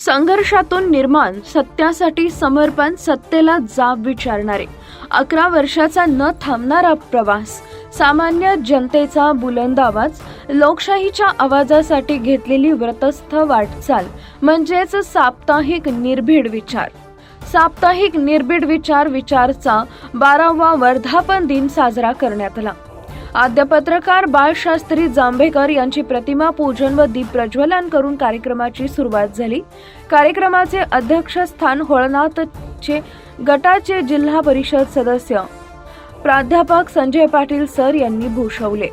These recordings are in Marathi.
संघर्षातून निर्माण सत्यासाठी समर्पण सत्तेला जाब विचारणारे. अकरा वर्षाचा न थांबणारा प्रवास सामान्य जनतेचा बुलंद आवाज लोकशाहीच्या आवाजासाठी घेतलेली व्रतस्थ वाटचाल म्हणजेच साप्ताहिक निर्भीड विचार. साप्ताहिक निर्भीड विचार विचारचा बारावा वर्धापन दिन साजरा करण्यात आला. आद्य पत्रकार बाळशास्त्री जांभेकर यांची प्रतिमा पूजन व दीप प्रज्वलन करून कार्यक्रमाची सुरुवात झाली. कार्यक्रमाचे अध्यक्षस्थान होळनाथचे गटाचे जिल्हा परिषद सदस्य. प्राध्यापक संजय पाटील सर यांनी भूषवले.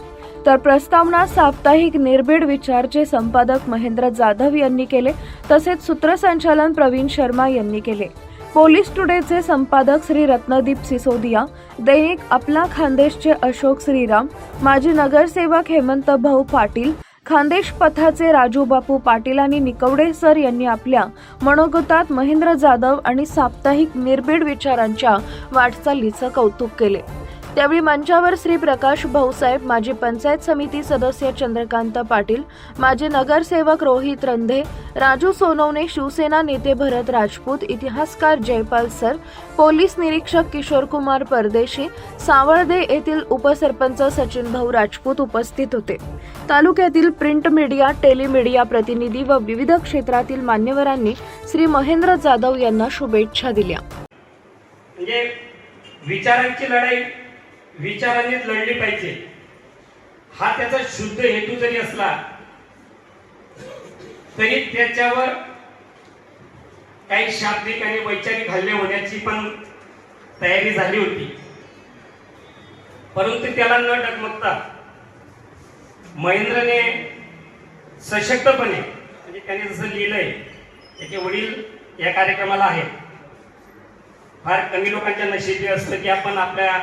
तर प्रस्तावना साप्ताहिक निर्भीड विचारचे संपादक महेंद्र जाधव यांनी केले तसेच सूत्रसंचालन प्रवीण शर्मा यांनी केले. पोलीस टुडेचे संपादक श्री रत्नदीप सिसोदिया दैनिक आपला खानदेशचे अशोक श्रीराम माजी नगरसेवक हेमंत भाऊ पाटील खानदेश पथाचे राजू बापू पाटील आणि निकवडे सर यांनी आपल्या मनोगतात महेंद्र जाधव आणि साप्ताहिक निर्भीड विचारांच्या वाटचालीचं कौतुक केले. त्यावेळी मंचावर श्री प्रकाश भाऊसाहेब माजी पंचायत समिती सदस्य चंद्रकांत पाटील माजी नगरसेवक रोहित रंधे राजू सोनवणे शिवसेना नेते भरत राजपूत इतिहासकार जयपाल सर पोलीस निरीक्षक किशोरकुमार परदेशी सावळदे येथील उपसरपंच सचिन भाऊ राजपूत उपस्थित होते. तालुक्यातील प्रिंट मीडिया टेलिमीडिया प्रतिनिधी व विविध क्षेत्रातील मान्यवरांनी श्री महेंद्र जाधव यांना शुभेच्छा दिल्या. म्हणजे विचारांची लढाई विचारांनीच लढली पाहिजे. हा त्याचा शुद्ध हेतू जरी असला तरी त्याच्यावर काही शाब्दिक आणि वैचारिक हल्ले होण्याची पण तयारी झाली होती. परंतु त्याला न डगमगता महेंद्रने सशक्तपणे म्हणजे त्याने जसं लिहिलंय त्याचे वडील या कार्यक्रमाला आहेत. फार कमी लोकांच्या नशिबी असतं की आपण आपल्या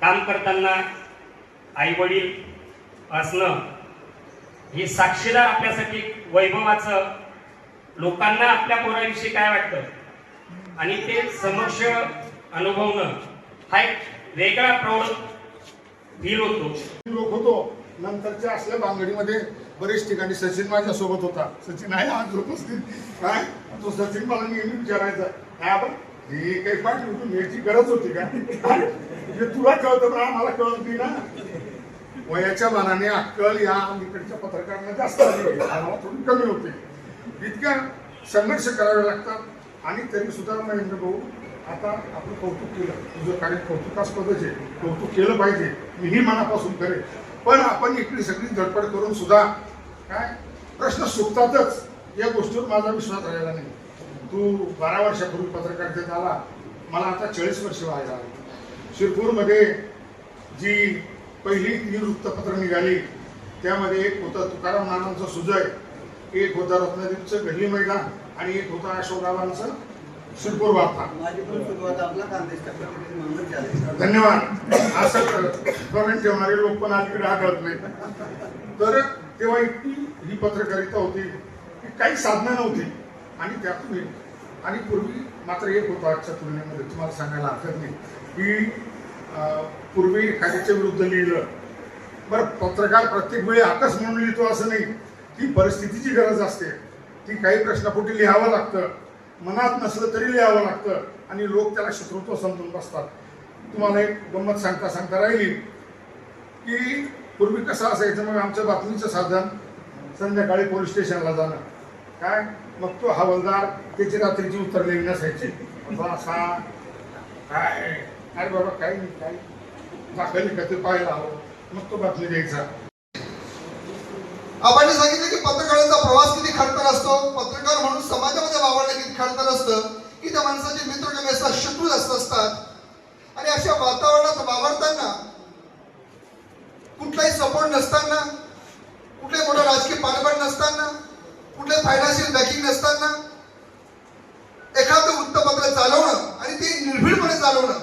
काम करताना आई वडील असणं हे साक्षीदार आपल्यासाठी वैभवाचं लोकांना आपल्या पोराविषयी काय वाटतं? आणि ते समक्ष अनुभवणं हा एक वेगळा प्रौढ फील होतो. लोक होतो. नंतरच्या असल्या बांगडीमध्ये बरेच ठिकाणी सचिन माझ्यासोबत होता. सचिन आहे आज उपस्थित. काय? तो सचिन मला नेहमी विचारायचा काय आपण ही काही पाहिजे होती याची गरज होती का? हे तुला कळतं पण आम्हाला कळत नाही ना. वयाच्या मानाने अक्कल या इकडच्या पत्रकारांना जास्त आली आम्हाला थोडी कमी होती. इतक्या संघर्ष करावे लागतात. आणि तरी सुद्धा महेंद्र भाऊ आता आपलं कौतुक केलं. तुझं कार्य कौतुकास्पदच आहे. कौतुक केलं पाहिजे. मीही मनापासून करे पण आपण इकडे सगळी धडपड करून सुद्धा काय? प्रश्न सुटतातच. या गोष्टीवर माझा विश्वास राहिला नाही. तू बारा वर्षापूर्वी पत्रकारितेत आला. मला आता चाळीस वर्ष व्हायला आली. शिरपूरमध्ये जी पहिली तीन वृत्तपत्र निघाली त्यामध्ये एक होतं तुकाराम नानांचं सुजय एक होतं रत्नदीपचं गल्ली मैदान आणि एक होतं अशोकरावांचं शिरपूर वार्ता. धन्यवाद. असं कमेंट ठेवणारे लोक पण अलीकडे आढळत नाही तर तेव्हा इतकी ही पत्रकारिता होती की काही साधनं नव्हती. आणि त्यातून येईल. आणि पूर्वी मात्र एक होतं आजच्या तुलनेमध्ये तुम्हाला सांगायला हरकत नाही की पूर्वी एखाद्याच्या विरुद्ध लिहिलं. बरं पत्रकार प्रत्येक वेळी आकस म्हणून लिहितो असं नाही. ती परिस्थितीची गरज असते. ती काही प्रश्नापोटी लिहावं लागतं. मनात नसलं तरी लिहावं लागतं. आणि लोक त्याला शत्रुत्व समजून बसतात. तुम्हाला एक गंमत सांगता सांगता राहिली की पूर्वी कसं असायचं मग आमचं बातमीचं साधन संध्याकाळी पोलीस स्टेशनला जाणं. काय? मग तो हवालदार त्याची रात्रीची उतरलेली नसायची. असा असा काय? अरे बाबा काही नाही काय दाखल का ते पाहायला हवं मग तो बातमी द्यायचा. आबांनी सांगितलं की पत्रकारांचा प्रवास किती खडतर असतो? पत्रकार म्हणून समाजामध्ये वावरणं किती खडतर असतं? की त्या माणसाचे मित्र कमी असतात शत्रू जास्त असतात. आणि अशा वातावरणात वावरताना कुठलाही सपोर्ट नसताना कुठले मोठं राजकीय पाठबळ नसताना कुठले फायनान्शियल बॅकिंग नसताना एखादं वृत्तपत्र चालवणं आणि ते निर्भीडपणे चालवणं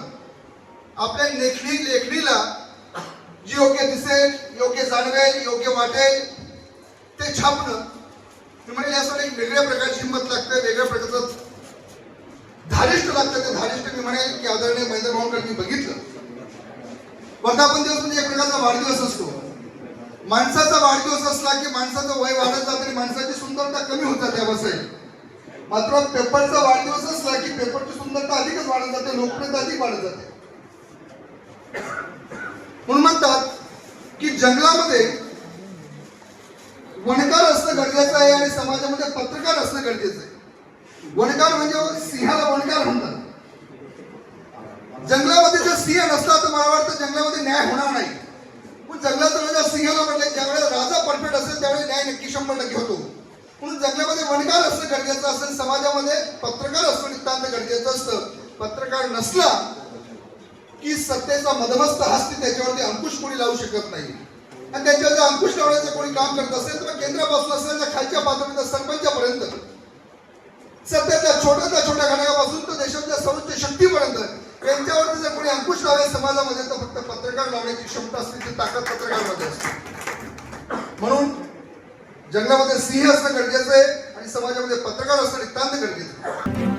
आपल्या लेखणी लेखणीला जी योग्य दिसेल योग्य जाणवेल योग्य वाटेल ते छापणं. म्हणजे यासाठी एक वेगळ्या प्रकारची हिंमत लागते वेगळ्या प्रकारचं धारिष्ट लागतं. ते धारिष्ट मी म्हणेल की आदरणीय महेंद्र भाऊंकडे मी बघितलं. वर्धापन दिवस म्हणजे एक प्रकारचा वाढदिवस असतो. माणसाचा वाढदिवस असला की माणसाचं वय वाढत जातं आणि माणसाची सुंदरता कमी होत जाते अवस्थेत मात्र पेपरचा वाढदिवस असला की पेपरची सुंदरता अधिकच वाढत जाते लोकप्रियता अधिक वाढत जाते. म्हणून म्हणतात की जंगलामध्ये वणकार असणं गरजेचं आहे आणि समाजामध्ये पत्रकार असणं गरजेचं आहे. वणकार म्हणजे सिंहाला वणकार म्हणतात. जंगलामध्ये जर सिंह नसला तर मला वाटतं जंगलामध्ये न्याय होणार नाही. जंगलात राजा सिंहाला म्हटले ज्यावेळेस राजा परफेक्ट असेल त्यावेळेस न्याय नक्की शंभर टक्के होतो. म्हणून जंगलामध्ये वनकार असणं गरजेचं असेल समाजामध्ये पत्रकार असणं नितांत गरजेचं असतं. पत्रकार नसला की सत्तेचा मधमस्त हस्ती त्याच्यावरती अंकुश कोणी लावू शकत नाही. आणि त्याच्यावर जर अंकुश लावण्याचं कोणी काम करत असेल तर केंद्रापासून असेल तर खालच्या पातळीत सरपंचापर्यंत. सत्तेच्या छोट्यातल्या छोट्या घटकापासून तर देशाच्या सर्वोच्च शक्तीपर्यंत. त्यांच्यावरती जर कोणी अंकुश लावेल समाजामध्ये तर फक्त पत्रकार लावण्याची क्षमता असते ती ताकद पत्रकारामध्ये असते. म्हणून जंगलामध्ये सिंह असणं गरजेचं आहे आणि समाजामध्ये पत्रकार असणं नितांत गरजेचं आहे.